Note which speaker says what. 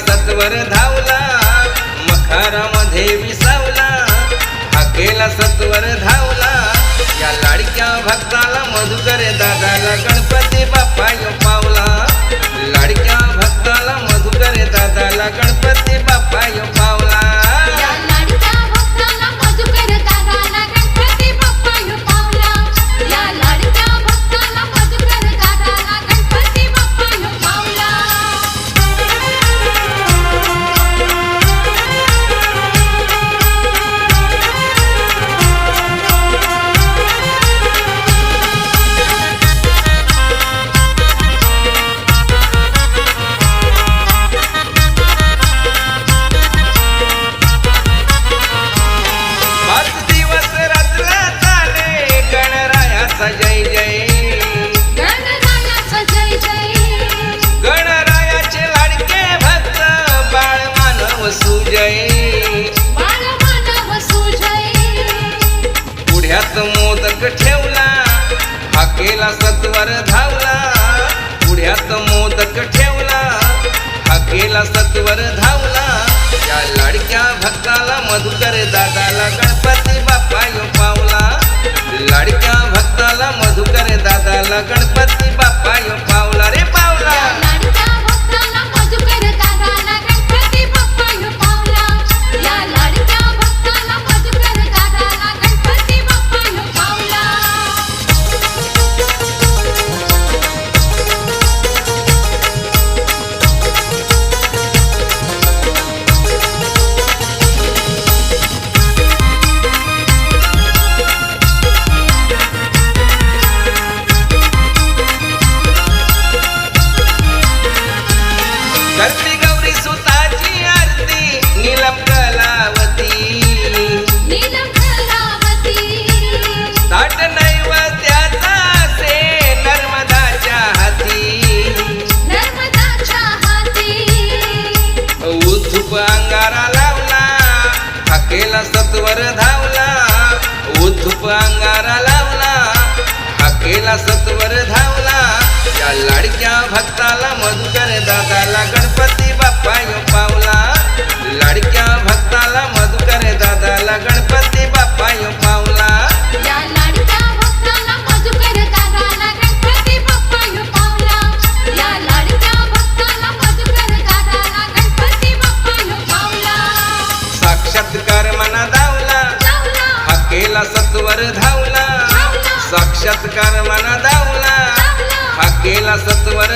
Speaker 1: सत्वर धावला मखरामध्ये विसावला हाकेला सत्वर धावला. या लाडक्या भक्ताला मधुकर दादाला गणपती बाप्पा केला सत्वर धावला पुढ्यात मोदक ठेवला. हा केला सत्वर धावला या लाडक्या भक्ताला मधुकर दादाला गणपती अंगारा लावला हाकेला सत्वर धावला उद्धुप अंगारा लावला हाकेला सत्वर धावला या लाडक्या भक्ताला मधुकर दादाला केला सत्वर